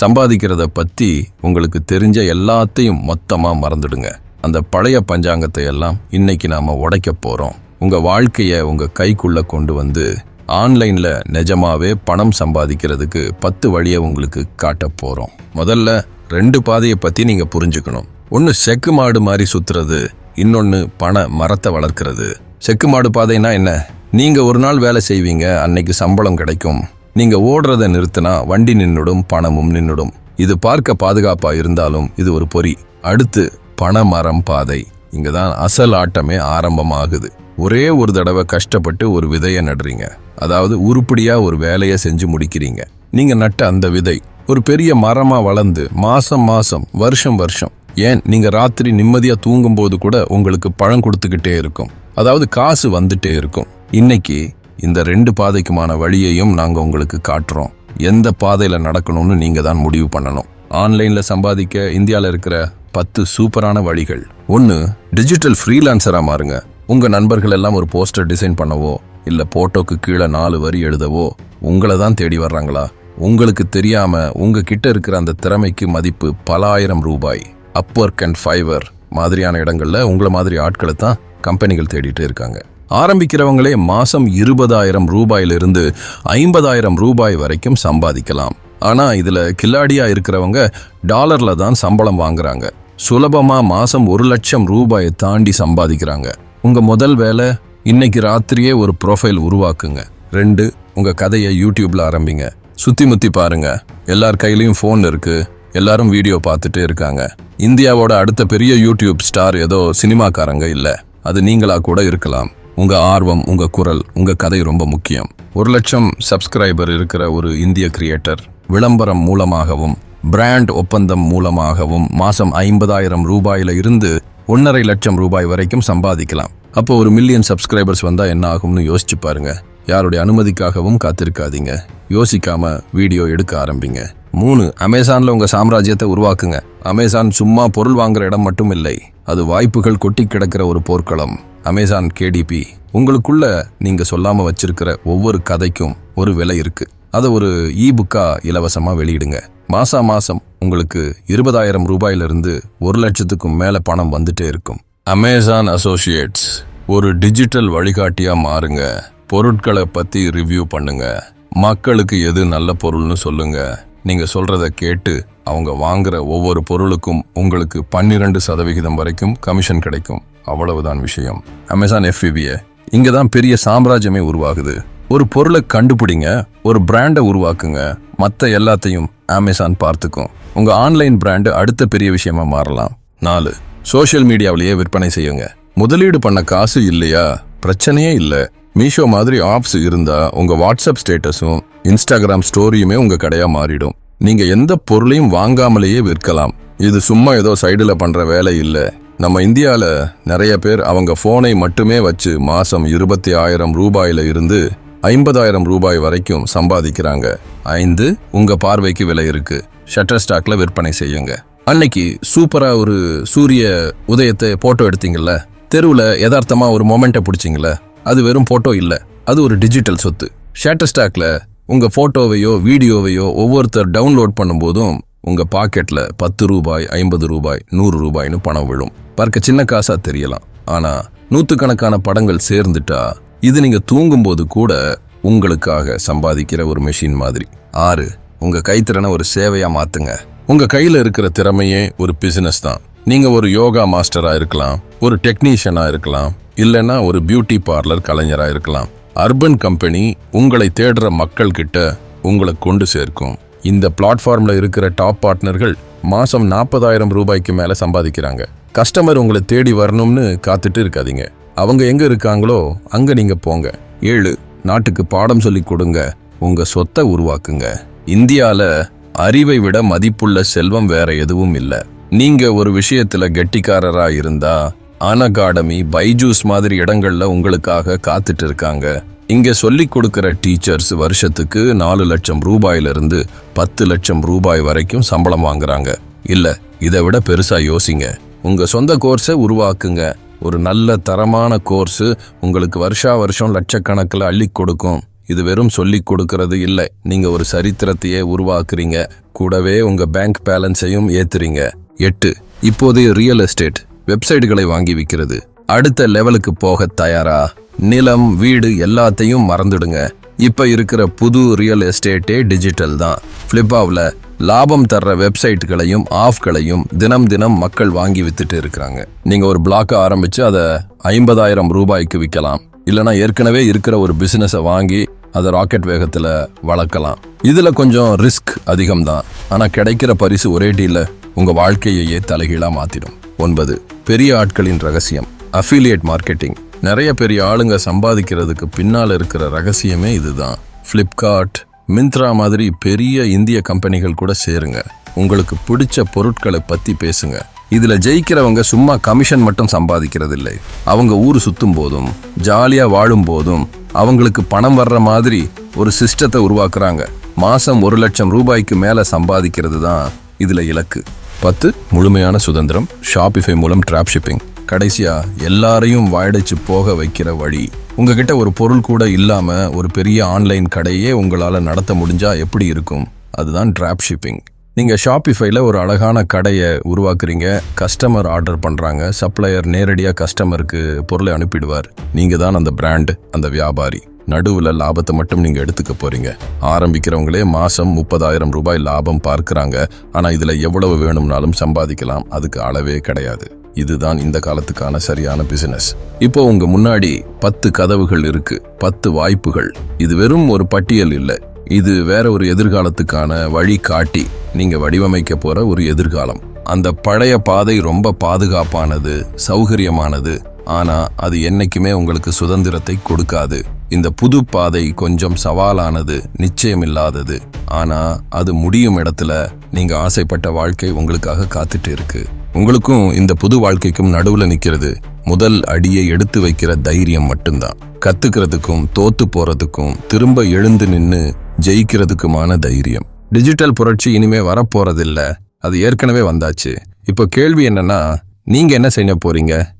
சம்பாதிக்கிறத பற்றி உங்களுக்கு தெரிஞ்ச எல்லாத்தையும் மொத்தமாக மறந்துடுங்க. அந்த பழைய பஞ்சாங்கத்தை எல்லாம் இன்னைக்கு நாம் உடைக்க போகிறோம் உங்கள் வாழ்க்கையை உங்கள் கைக்குள்ளே கொண்டு வந்து ஆன்லைனில் நிஜமாவே பணம் சம்பாதிக்கிறதுக்கு பத்து வழியை உங்களுக்கு காட்ட போகிறோம் முதல்ல ரெண்டு பாதையை பற்றி நீங்கள் புரிஞ்சுக்கணும். ஒன்று செக்கு மாடு மாதிரி சுற்றுறது இன்னொன்று பண மரத்தை வளர்க்குறது. செக்கு மாடு பாதைனா என்ன? நீங்கள் ஒரு நாள் வேலை செய்வீங்க அன்னைக்கு சம்பளம் கிடைக்கும். நீங்க ஓடுறத நிறுத்தினா வண்டி நின்னுடும் பணமும் நின்னுடும். இது பார்க்க பாதுகாப்பா இருந்தாலும் இது ஒரு பொறி. அடுத்து பணமரம் பாதை. இங்கே தான் அசல் ஆட்டமே ஆரம்பமாகுது. ஒரே ஒரு தடவை கஷ்டப்பட்டு ஒரு விதையை நடுறீங்க. அதாவது உருப்படியா ஒரு வேலையை செஞ்சு முடிக்கிறீங்க. நீங்க நட்ட அந்த விதை ஒரு பெரிய மரமா வளர்ந்து மாசம் மாசம் வருஷம் வருஷம். ஏன்? நீங்க ராத்திரி நிம்மதியா தூங்கும்போது கூட உங்களுக்கு பழம் கொடுத்துக்கிட்டே இருக்கும். அதாவது காசு வந்துட்டே இருக்கும். இன்னைக்கு இந்த ரெண்டு பாதைக்குமான வழியையும் நாங்கள் உங்களுக்கு காட்டுறோம். எந்த பாதையில் நடக்கணும்னு நீங்கள் தான் முடிவு பண்ணணும். ஆன்லைனில் சம்பாதிக்க இந்தியாவில் இருக்கிற பத்து சூப்பரான வழிகள். ஒன்று டிஜிட்டல் ஃப்ரீலான்சராக மாறுங்க. உங்கள் நண்பர்கள் எல்லாம் ஒரு போஸ்டர் டிசைன் பண்ணவோ இல்லை போட்டோக்கு கீழே நாலு வரி எழுதவோ உங்களை தான் தேடி வர்றாங்களா? உங்களுக்கு தெரியாமல் உங்கள் கிட்ட இருக்கிற அந்த திறமைக்கு மதிப்பு பல ஆயிரம் ரூபாய். அப்வொர்க் அண்ட் ஃபைவர் மாதிரியான இடங்களில் உங்களை மாதிரி ஆட்களை தான் கம்பெனிகள் தேடிட்டு இருக்காங்க. ஆரம்பிக்கிறவங்களே மாசம் இருபதாயிரம் ரூபாயிலிருந்து ஐம்பதாயிரம் ரூபாய் வரைக்கும் சம்பாதிக்கலாம். ஆனா இதுல கில்லாடியா இருக்கிறவங்க டாலர்ல தான் சம்பளம் வாங்குறாங்க. சுலபமா மாசம் ஒரு லட்சம் ரூபாயை தாண்டி சம்பாதிக்கிறாங்க. உங்க முதல் வேலை இன்னைக்கு ராத்திரியே ஒரு ப்ரொஃபைல் உருவாக்குங்க. ரெண்டு உங்க கதையை யூடியூப்ல ஆரம்பிங்க. சுத்தி முத்தி பாருங்க. எல்லார் கையிலயும் ஃபோன் இருக்கு. எல்லாரும் வீடியோ பார்த்துட்டே இருக்காங்க. இந்தியாவோட அடுத்த பெரிய யூடியூப் ஸ்டார் ஏதோ சினிமாக்காரங்க இல்ல. அது நீங்களா கூட இருக்கலாம். உங்கள் ஆர்வம் உங்கள் குரல் உங்கள் கதை ரொம்ப முக்கியம். ஒரு லட்சம் சப்ஸ்கிரைபர் இருக்கிற ஒரு இந்திய கிரியேட்டர் விளம்பரம் மூலமாகவும் பிராண்ட் ஒப்பந்தம் மூலமாகவும் மாதம் ஐம்பதாயிரம் ரூபாயில இருந்து ஒன்றரை லட்சம் ரூபாய் வரைக்கும் சம்பாதிக்கலாம். அப்போ ஒரு மில்லியன் சப்ஸ்கிரைபர்ஸ் வந்தால் என்ன ஆகும்னு யோசிச்சு பாருங்க. யாருடைய அனுமதிக்காகவும் காத்திருக்காதீங்க. யோசிக்காம வீடியோ எடுக்க ஆரம்பிங்க. மூணு அமேசான்ல உங்க சாம்ராஜ்யத்தை உருவாக்குங்க. அமேசான் சும்மா பொருள் வாங்குற இடம் மட்டும் இல்லை அது வாய்ப்புகள் கொட்டி கிடக்கிற ஒரு போர்க்களம். அமேசான் கேடிபி உங்களுக்குள்ள நீங்க சொல்லாம வச்சிருக்கிற ஒவ்வொரு கதைக்கும் ஒரு விலை இருக்கு. அதை ஒரு இ புக்கா இலவசமா வெளியிடுங்க. மாசா மாசம் உங்களுக்கு இருபதாயிரம் ரூபாயிலிருந்து ஒரு லட்சத்துக்கும் மேல பணம் வந்துட்டே இருக்கும். அமேசான் அசோசியேட்ஸ் ஒரு டிஜிட்டல் வழிகாட்டியா மாறுங்க. பொருட்களை பத்தி ரிவ்யூ பண்ணுங்க. மக்களுக்கு எது நல்ல பொருள்னு சொல்லுங்க. நீங்கள் சொல்கிறத கேட்டு அவங்க வாங்குற ஒவ்வொரு பொருளுக்கும் உங்களுக்கு பன்னிரண்டு சதவிகிதம் வரைக்கும் கமிஷன் கிடைக்கும். அவ்வளவுதான் விஷயம். அமேசான் எஃபிபிஏ இங்கே தான் பெரிய சாம்ராஜ்யமே உருவாகுது. ஒரு பொருளை கண்டுபிடிங்க ஒரு பிராண்டை உருவாக்குங்க. மற்ற எல்லாத்தையும் அமேசான் பார்த்துக்கும். உங்கள் ஆன்லைன் பிராண்டு அடுத்த பெரிய விஷயமா மாறலாம். நாலு சோஷியல் மீடியாவிலேயே விற்பனை செய்யுங்க. முதலீடு பண்ண காசு இல்லையா? பிரச்சனையே இல்லை. மீஷோ மாதிரி ஆப்ஸ் இருந்தால் உங்கள் வாட்ஸ்அப் ஸ்டேட்டஸும் இன்ஸ்டாகிராம் ஸ்டோரியுமே உங்கள் கடையாக மாறிடும். நீங்கள் எந்த பொருளையும் வாங்காமலேயே விற்கலாம். இது சும்மா ஏதோ சைடில் பண்ணுற வேலை இல்லை. நம்ம இந்தியாவில் நிறைய பேர் அவங்க ஃபோனை மட்டுமே வச்சு மாதம் இருபத்தி ஆயிரம் ரூபாயில இருந்து ஐம்பதாயிரம் ரூபாய் வரைக்கும் சம்பாதிக்கிறாங்க. ஐந்து உங்கள் பார்வைக்கு விலை இருக்குது ஷட்டர் ஸ்டாக்கில் விற்பனை செய்யுங்க. அன்னைக்கு சூப்பராக ஒரு சூரிய உதயத்தை ஃபோட்டோ எடுத்தீங்கல்ல? தெருவில் யதார்த்தமாக ஒரு மொமெண்ட்டை பிடிச்சிங்களே அது வெறும் ஃபோட்டோ இல்லை. அது ஒரு டிஜிட்டல் சொத்து. ஷேட்டர் ஸ்டாக்ல உங்கள் ஃபோட்டோவையோ வீடியோவையோ ஒவ்வொருத்தர் டவுன்லோட் பண்ணும்போதும் உங்கள் பாக்கெட்டில் பத்து ரூபாய் ஐம்பது ரூபாய் நூறு ரூபாய்னு பணம் விழும். பார்க்க சின்ன காசாக தெரியலாம். ஆனால் நூற்றுக்கணக்கான படங்கள் சேர்ந்துட்டா இது நீங்கள் தூங்கும்போது கூட உங்களுக்காக சம்பாதிக்கிற ஒரு மெஷின் மாதிரி. ஆறு உங்கள் கைத்திறனை ஒரு சேவையாக மாற்றுங்க உங்கள் கையில் இருக்கிற திறமையே ஒரு பிஸ்னஸ் தான். நீங்கள் ஒரு யோகா மாஸ்டராக இருக்கலாம் ஒரு டெக்னீஷியனாக இருக்கலாம் இல்லைன்னா ஒரு பியூட்டி பார்லர் கலைஞராக இருக்கலாம். அர்பன் கம்பெனி உங்களை தேடுற மக்கள் கிட்ட உங்களை கொண்டு சேர்க்கும். இந்த பிளாட்ஃபார்மில் இருக்கிற டாப் பார்ட்னர்கள் மாதம் நாற்பதாயிரம் ரூபாய்க்கு மேலே சம்பாதிக்கிறாங்க. கஸ்டமர் உங்களை தேடி வரணும்னு காத்துட்டு இருக்காதீங்க. அவங்க எங்கே இருக்காங்களோ அங்கே நீங்கள் போங்க. ஏழு நாட்டுக்கு பாடம் சொல்லி கொடுங்க. உங்கள் சொத்தை உருவாக்குங்க. இந்தியாவில் அறிவை விட மதிப்புள்ள செல்வம் வேற எதுவும் இல்லை. நீங்க ஒரு விஷயத்துல கெட்டிக்காரரா இருந்தா அனகாடமி பைஜூஸ் மாதிரி இடங்கள்ல உங்களுக்காக காத்துட்டு இருக்காங்க இங்க சொல்லிக் கொடுக்கிற டீச்சர்ஸ் வருஷத்துக்கு நாலு லட்சம் ரூபாயிலிருந்து பத்து லட்சம் ரூபாய் வரைக்கும் சம்பளம் வாங்குறாங்க. இல்ல இதை விட பெருசா யோசிங்க. உங்க சொந்த கோர்ஸை உருவாக்குங்க. ஒரு நல்ல தரமான கோர்ஸு உங்களுக்கு வருஷா வருஷம் லட்சக்கணக்கில் அள்ளி கொடுக்கும். இது வெறும் சொல்லிக் கொடுக்கறது இல்லை. நீங்கள் ஒரு சரித்திரத்தையே உருவாக்குறீங்க. கூடவே உங்கள் பேங்க் பேலன்ஸையும் ஏற்றுறீங்க எட்டு. இப்போதைய ரியல் எஸ்டேட் வெப்சைட்டுகளை வாங்கி விற்கிறது அடுத்த லெவலுக்கு போக தயாரா? நிலம் வீடு எல்லாத்தையும் மறந்துடுங்க. இப்ப இருக்கிற புது ரியல் எஸ்டேட்டே டிஜிட்டல் தான். ஃப்ளிப்பாவில் லாபம் தர்ற வெப்சைட்டுகளையும் ஆஃப்களையும் தினம் தினம் மக்கள் வாங்கி வித்துட்டு இருக்கிறாங்க. நீங்க ஒரு பிளாக்கை ஆரம்பிச்சு அதை ஐம்பதாயிரம் ரூபாய்க்கு விற்கலாம் இல்லைனா ஏற்கனவே இருக்கிற ஒரு பிசினஸை வாங்கி அதை ராக்கெட் வேகத்தில் வளர்க்கலாம். இதில் கொஞ்சம் ரிஸ்க் அதிகம்தான் ஆனால் கிடைக்கிற பரிசு ஒரே டீல உங்க வாழ்க்கையையே தலைகீழா மாத்திடும். ஒன்பது பெரிய ஆட்களின் ரகசியம். அஃபிலியேட் மார்க்கெட்டிங் நிறைய பெரிய ஆளுங்க சம்பாதிக்கிறதுக்கு பின்னால் இருக்கிற ரகசியமே இதுதான். ஃப்ளிப்கார்ட் மிந்த்ரா மாதிரி பெரிய இந்திய கம்பெனிகள் கூட சேருங்க. உங்களுக்கு பிடிச்ச பொருட்களை பற்றி பேசுங்க. இதில் ஜெயிக்கிறவங்க சும்மா கமிஷன் மட்டும் சம்பாதிக்கிறதில்லை. அவங்க ஊர் சுத்தும் போதும் ஜாலியாக வாழும் போதும் அவங்களுக்கு பணம் வர்ற மாதிரி ஒரு சிஸ்டத்தை உருவாக்குறாங்க. மாதம் ஒரு லட்சம் ரூபாய்க்கு மேலே சம்பாதிக்கிறது தான் இதில் இலக்கு. பத்து முழுமையான சுதந்திரம் ஷாப்பிஃபை மூலம் டிராப் ஷிப்பிங் கடைசியா எல்லாரையும் வாயடைச்சு போக வைக்கிற வழி. உங்ககிட்ட ஒரு பொருள் கூட இல்லாம ஒரு பெரிய ஆன்லைன் கடையே உங்களால நடத்த முடிஞ்சா எப்படி இருக்கும்? அதுதான் டிராப் ஷிப்பிங் நீங்க ஷாப்பிஃபைல ஒரு அழகான கடையை உருவாக்குறீங்க. கஸ்டமர் ஆர்டர் பண்றாங்க. சப்ளையர் நேரடியாக கஸ்டமருக்கு பொருளை அனுப்பிடுவார். நீங்க தான் அந்த பிராண்ட் அந்த வியாபாரி. நடுவில் லாபத்தை மட்டும் நீங்கள் எடுத்துக்க போறீங்க. ஆரம்பிக்கிறவங்களே மாதம் முப்பதாயிரம் ரூபாய் லாபம் பார்க்குறாங்க. ஆனால் இதில் எவ்வளவு வேணும்னாலும் சம்பாதிக்கலாம். அதுக்கு அளவே கிடையாது. இதுதான் இந்த காலத்துக்கான சரியான பிசினஸ் இப்போ உங்க முன்னாடி பத்து கதவுகள் இருக்கு. பத்து வாய்ப்புகள். இது வெறும் ஒரு பட்டியல் இல்லை. இது வேற ஒரு எதிர்காலத்துக்கான வழி காட்டி நீங்க வடிவமைக்க போற ஒரு எதிர்காலம். அந்த பழைய பாதை ரொம்ப பாதுகாப்பானது சௌகரியமானது. ஆனா அது என்னைக்குமே உங்களுக்கு சுதந்திரத்தை கொடுக்காது. இந்த புது பாதை கொஞ்சம் சவாலானது நிச்சயமில்லாதது. ஆனா அது முடியும் இடத்துல நீங்க ஆசைப்பட்ட வாழ்க்கை உங்களுக்காக காத்துட்டு இருக்கு. உங்களுக்கும் இந்த புது வாழ்க்கைக்கும் நடுவுல நிக்கிறது முதல் அடியை எடுத்து வைக்கிற தைரியம் மட்டும்தான். கத்துக்கிறதுக்கும் தோத்து போறதுக்கும் திரும்ப எழுந்து நின்று ஜெயிக்கிறதுக்குமான தைரியம். டிஜிட்டல் புரட்சி இனிமே வரப்போறதில்ல. அது ஏற்கனவே வந்தாச்சு. இப்போ கேள்வி என்னன்னா நீங்க என்ன செய்ய போறீங்க?